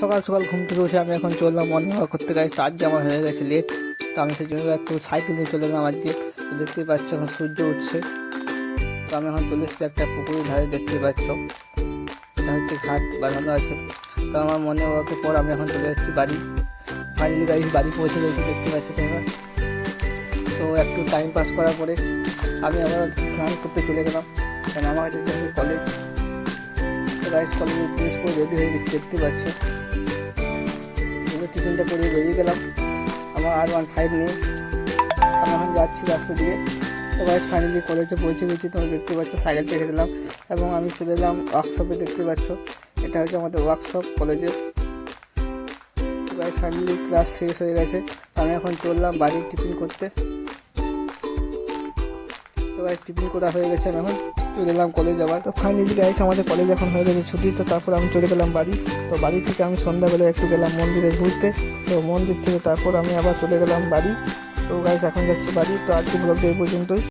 সকাল সকাল ঘুম থেকে উঠে আমি এখন চললাম মর্নিং ওয়াক করতে। গাইজ তো আজকে আমার হয়ে গেছে লেট তো আমি সেই জন্য একটু সাইকেল নিয়ে চলে গেলাম আজকে। দেখতেই পাচ্ছ এখন সূর্য উঠছে। তো আমি এখন চলে এসেছি একটা পুকুরের ধারে দেখতে পাচ্ছ। এটা হচ্ছে ঘাট বানানো আছে। তো আমার মনে ওয়াকের পর আমি এখন চলে এসেছি বাড়ি। ফাইনালি গাইজ বাড়ি পৌঁছে গেছি দেখতে পাচ্ছ তোমরা। তো একটু টাইম পাস করার পরে আমি আবার স্নান করতে চলে গেলাম। কারণ আমার কাছে কলেজ তো গাইজ কলেজে ড্রেস পরে রেডি হয়ে গেছি, দেখতে পাচ্ছ। টিফিনটা করে বেরিয়ে গেলাম। আমার আর ওয়ান ফাইভ নেই। আমি এখন যাচ্ছি রাস্তা দিয়ে। গাইজ ফাইনালি কলেজে পৌঁছে গেছি, তোমরা দেখতে পাচ্ছ সাইকেলটা রেখে দিলাম। এবং আমি চলে এলাম ওয়ার্কশপে দেখতে পাচ্ছ। এটা হচ্ছে আমাদের ওয়ার্কশপ কলেজের গাইজ ফাইনালি ক্লাস শেষ হয়ে গেছে। আমি এখন চললাম বাড়ির টিফিন করতে। তো টিফিন করা হয়ে গেছে এখন। চলে গেলাম কলেজ আবার। তো ফাইনালি গাইস আমাদের কলেজ এখন হয়ে গেছে ছুটি, তো তারপর আমি চলে গেলাম বাড়ি। তো বাড়ি থেকে আমি সন্ধ্যাবেলা একটু গেলাম মন্দিরে ঘুরতে। তো মন্দির থেকে তারপর আমি আবার চলে গেলাম বাড়ি। তো গাইস এখন যাচ্ছি বাড়ি। তো আজকে ব্লগটা এই পর্যন্তই।